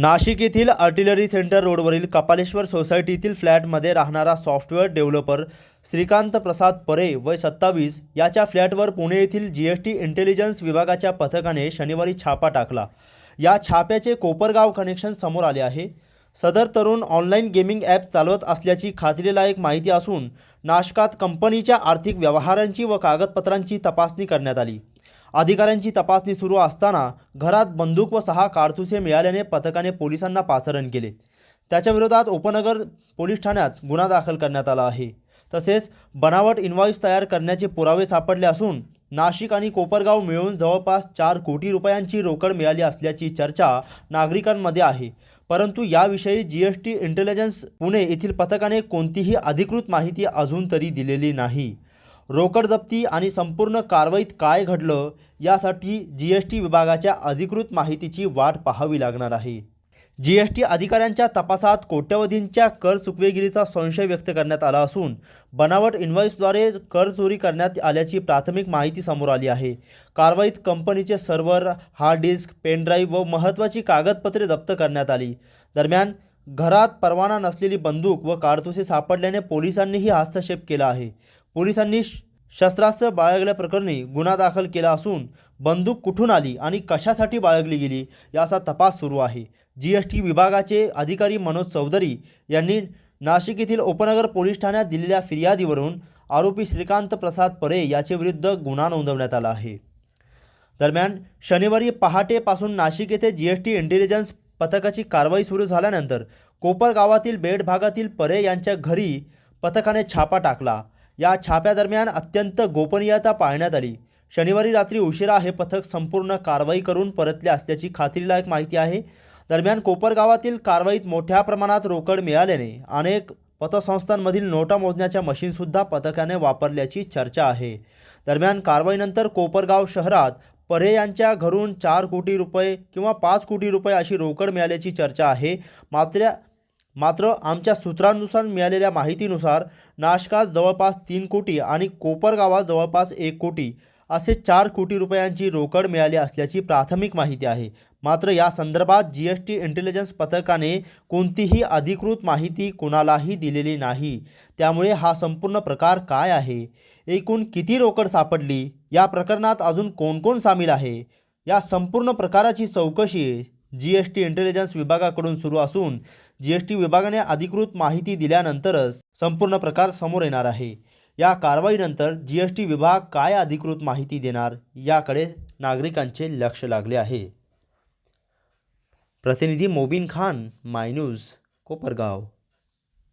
नाशिक येथील artillery centre रोडवरील कपालेश्वर सोसायटीतील फ्लॅटमध्ये राहणारा सॉफ्टवेअर डेव्हलपर श्रीकांत प्रसाद परे वय सत्तावीस याच्या फ्लॅटवर पुणे येथील जी एस टी इंटेलिजन्स विभागाच्या पथकाने शनिवारी छापा टाकला. या छाप्याचे कोपरगाव कनेक्शन समोर आले आहे. सदर तरुण ऑनलाईन गेमिंग ॲप चालवत असल्याची खात्रीलायक माहिती असून नाशकात कंपनीच्या आर्थिक व्यवहारांची व कागदपत्रांची तपासणी करण्यात आली. अधिकाऱ्यांची तपासणी सुरू असताना घरात बंदूक व सहा कारतुसे मिळाल्याने पथकाने पोलिसांना पाचारण केले. त्याच्याविरोधात उपनगर पोलीस ठाण्यात गुन्हा दाखल करण्यात आला आहे. तसेच बनावट इन्व्हॉइस तयार करण्याचे पुरावे सापडले असून नाशिक आणि कोपरगाव मिळून जवळपास चार कोटी रुपयांची रोकड मिळाली असल्याची चर्चा नागरिकांमध्ये आहे. परंतु याविषयी G S T intelligence Pune येथील पथकाने कोणतीही अधिकृत माहिती अजून तरी दिलेली नाही. रोकड जप्ती आणि संपूर्ण कारवाईत काय घडलं यासाठी जी एस टी विभागाच्या अधिकृत माहितीची वाट पाहावी लागणार आहे. जी एस टी अधिकाऱ्यांच्या तपासात कोट्यवधींच्या कर चुकवेगिरीचा संशय व्यक्त करण्यात आला असून बनावट इन्व्हॉइसद्वारे कर चोरी करण्यात आल्याची प्राथमिक माहिती समोर आली आहे. कारवाईत कंपनीचे सर्व्हर हार्ड डिस्क पेनड्राईव्ह व महत्त्वाची कागदपत्रे जप्त करण्यात आली. दरम्यान घरात परवाना नसलेली बंदूक व कारतुसे सापडल्याने पोलिसांनीही हस्तक्षेप केला आहे. पोलिसांनी श- शस्त्रास्त्र बाळगल्याप्रकरणी गुन्हा दाखल केला असून बंदूक कुठून आली आणि कशासाठी बाळगली गेली याचा तपास सुरू आहे. जी एस टी विभागाचे अधिकारी मनोज चौधरी यांनी नाशिक येथील उपनगर पोलीस ठाण्यात दिलेल्या फिर्यादीवरून आरोपी श्रीकांत प्रसाद परे याचे विरुद्ध गुन्हा नोंदवण्यात आला आहे. दरम्यान शनिवारी पहाटेपासून नाशिक येथे जी एस टी इंटेलिजन्स पथकाची कारवाई सुरू झाल्यानंतर कोपर गावातील बेड भागातील परे यांच्या घरी पथकाने छापा टाकला. या छाप्यादरम्यान अत्यंत गोपनीयता पाळण्यात आली. शनिवारी रात्री उशिरा हे पथक संपूर्ण कारवाई करून परतले असल्याची खात्रीलायक माहिती आहे. दरम्यान कोपरगावातील कारवाईत मोठ्या प्रमाणात रोकड मिळाल्याने अनेक पतसंस्थांमधील नोटा मोजण्याच्या मशीनसुद्धा पथकाने वापरल्याची चर्चा आहे. दरम्यान कारवाईनंतर कोपरगाव शहरात परे यांच्या घरून चार कोटी रुपये किंवा पाच कोटी रुपये अशी रोकड मिळाल्याची चर्चा आहे. मात्र मात्र आमच्या सूत्रांनुसार मिळालेल्या माहितीनुसार नाशकात जवळपास तीन कोटी आणि कोपरगावात जवळपास एक कोटी असे चार कोटी रुपयांची रोकड मिळाली असल्याची प्राथमिक माहिती आहे. मात्र या संदर्भात जी एस टी इंटेलिजन्स पथकाने कोणतीही अधिकृत माहिती कोणालाही दिलेली नाही. त्यामुळे हा संपूर्ण प्रकार काय आहे? एकूण किती रोकड सापडली? या प्रकरणात अजून कोण कोण सामील आहे? या संपूर्ण प्रकाराची चौकशी जी एस टी इंटेलिजन्स विभागाकडून सुरू असून जी एस टी विभागाने अधिकृत माहिती दिल्यानंतरच संपूर्ण प्रकार समोर येणार आहे. या कारवाईनंतर जी एस टी विभाग काय अधिकृत माहिती देणार याकडे नागरिकांचे लक्ष लागले आहे. प्रतिनिधी मोबिन खान माय न्यूज कोपरगाव.